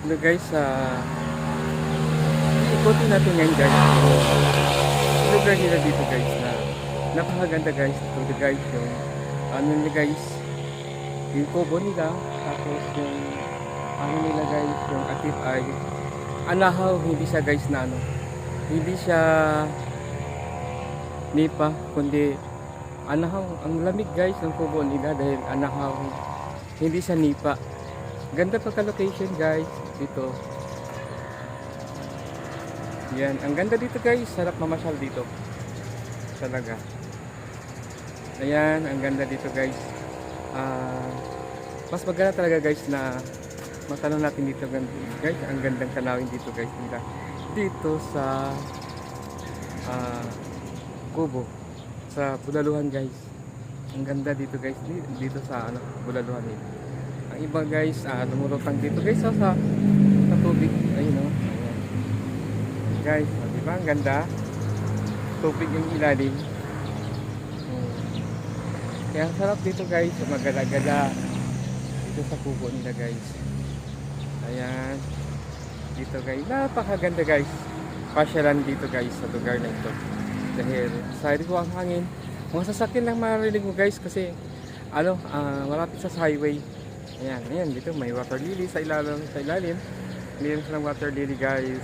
Hello guys, ah ikutin natin ngayon guys. Lugar nila dito guys na napakaganda guys. Ito guys yung ano nila guys, yung kubo nila. Tapos yung ano nila guys, yung atip ay anahaw, hindi siya guys na ano. Hindi siya nipa, kundi anahaw. Ang lamig guys ng kubo nila dahil anahaw. Hindi siya nipa. Ganda pagka-location guys dito. Yan, ang ganda dito guys. Sarap mamasyal dito. Talaga. Ayan, ang ganda dito guys. Ah, mas maganda talaga guys na matanong natin dito guys. Ang gandang tanawin dito guys nila. Dito sa ah, Kubo. Sa Bulaluhan guys. Ang ganda dito guys. Di- Dito sa ano, Bulaluhan nila. Iba guys, ah, lumulutang dito guys sa, sa, sa tubig. Ayun o. Ayan. Guys, oh, di ba? Ang ganda. Tubig yung ilalim. Hmm. Kaya sarap dito guys, magala-gala. Dito sa kubo nila guys. Ayan. Dito guys, napakaganda guys. Pasyalan dito guys sa lugar na ito. Dahil sa ko ang hangin. Mga sasakyan lang marinig mo guys kasi ano, ah, malapit sa highway. Ayan, ayan, dito may water lily sa ilalim, sa ilalim. Meron silang water lily guys.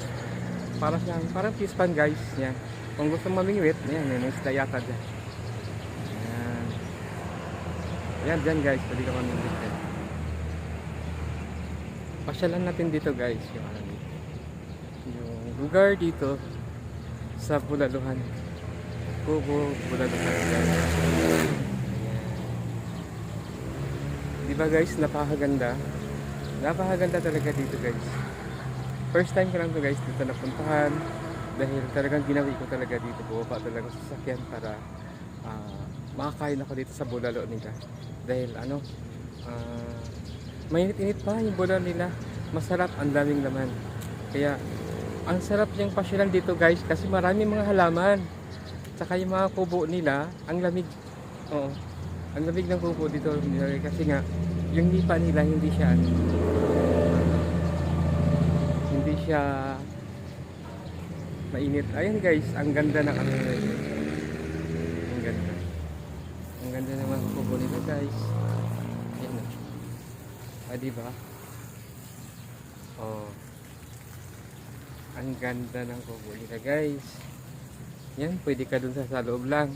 Para siyang, parang fish pan guys. Yan. Kung gusto mamingwit, yan, may isda yata dyan. Ayan. Ayan, dyan guys, pwede ka mamingwit dyan. Pasyalan natin dito guys, yung ano. Yung lugar dito sa Bulaluhan. Kubo, Bulaluhan guys. Ayan. Di ba guys, napakaganda. Napakaganda talaga dito guys. First time ko lang to guys dito napuntahan. Dahil talagang ginawi ko talaga dito. Bumaba talaga sa sasakyan para ah, makakain ako dito sa bulalo nila. Dahil ano ah, mainit-init pa yung bulalo nila. Masarap ang daming laman. Kaya ang sarap yung pasyalan dito guys kasi marami mga halaman. Tsaka yung mga kubo nila ang lamig. Oo ang lamig ng kubo dito kasi nga yung nipa nila hindi siya ano, hindi siya mainit. Ayun guys, ang ganda ng ano. Ang ganda. Ang ganda naman ng kubo nito guys. Ayan. oh. Ah, di ba? Oh. Ang ganda ng kubo nila guys. Yan, pwede ka dun sa, sa loob lang.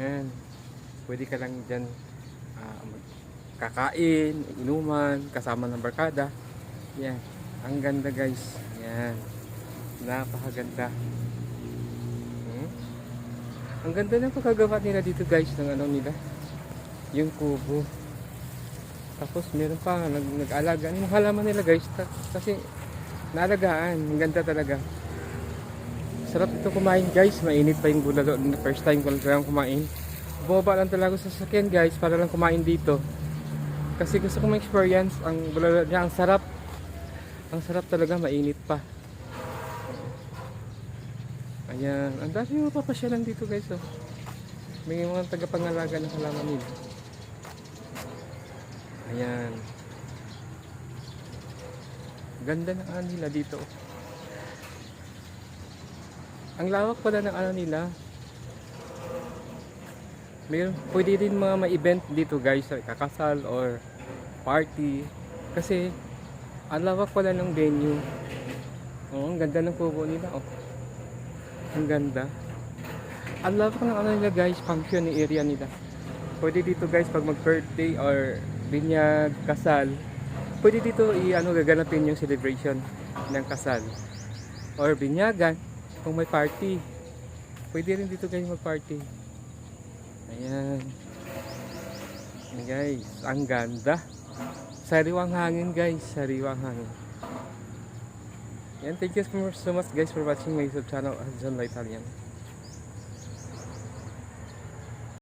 Yan. Pwede ka lang dyan mag- kakain, inuman, kasama ng barkada. Yan. Ang ganda guys. Yan. Napakaganda. Hmm? Ang ganda ng pagkagawa nila dito guys ng ano nila. Yung kubo. Tapos meron pa nag nag-alaga ng halaman nila guys. Kasi naalagaan. Ang ganda talaga. Sarap ito kumain guys. Mainit pa yung bulalo. First time ko lang kumain. Bumaba lang talaga sa sasakyan guys para lang kumain dito. Kasi gusto ko ma-experience ang bulalo niya. Ang sarap. Ang sarap talaga. Mainit pa. Ayan. Ang dami yung papasyalan dito guys. Oh. May mga tagapangalaga ng halaman nila. Ayan. Ganda ng ano nila dito. Ang lawak pala ng ano nila. Mayroon, pwede din mga ma-event dito guys, kakasal or party. Kasi, ang lawak pala ng venue. Oh, ang ganda ng kubo nila. Oh. Ang ganda. Ang lawak ng ano nila guys, function ni area nila. Pwede dito guys pag mag-birthday or binyag, kasal. Pwede dito i-ano gaganapin yung celebration ng kasal. Or binyagan kung may party. Pwede rin dito guys mag-party. Ayan. Ayan guys, ang ganda. Sariwang hangin guys, sariwang hangin. Yan, thank you so much guys for watching my YouTube channel, John Italian.